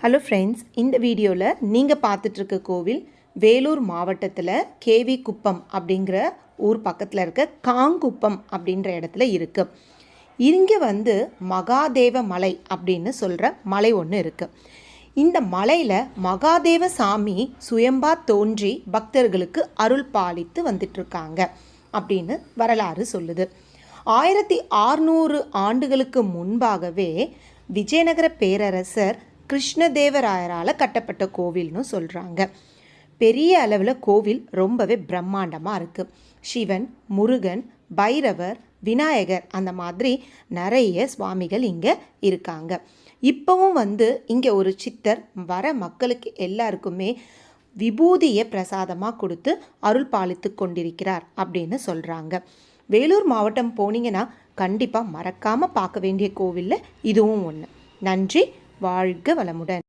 Hello friends இந்த வீடியோவில் நீங்கள் பார்த்துட்ருக்க கோவில் வேலூர் மாவட்டத்தில் கேவி குப்பம் அப்படிங்கிற ஊர் பக்கத்தில் இருக்க காங்குப்பம் அப்படின்ற இடத்துல இருக்குது இங்கே வந்து மகாதேவ மலை அப்படின்னு சொல்கிற மலை ஒன்று இருக்குது இந்த மலையில் மகாதேவ சாமி சுயம்பா தோன்றி பக்தர்களுக்கு அருள் பாலித்து வந்துட்டுருக்காங்க அப்படின்னு வரலாறு சொல்லுது. ஆயிரத்தி ஆறுநூறு ஆண்டுகளுக்கு முன்பாகவே விஜயநகர பேரரசர் கிருஷ்ணதேவராயரால் கட்டப்பட்ட கோவில்னு சொல்கிறாங்க பெரிய அளவில் கோவில் ரொம்பவே பிரம்மாண்டமாக இருக்குது சிவன் முருகன் பைரவர் விநாயகர் அந்த மாதிரி நிறைய சுவாமிகள் இங்கே இருக்காங்க. இப்போவும் வந்து இங்கே ஒரு சித்தர் வர மக்களுக்கு எல்லாருக்குமே விபூதியை பிரசாதமாக கொடுத்து அருள் பாலித்து கொண்டிருக்கிறார் அப்படின்னு சொல்கிறாங்க வேலூர் மாவட்டம் போனீங்கன்னா கண்டிப்பாக மறக்காமல் பார்க்க வேண்டிய கோவிலில் இதுவும் ஒன்று நன்றி வாழ்க வளமுடன்.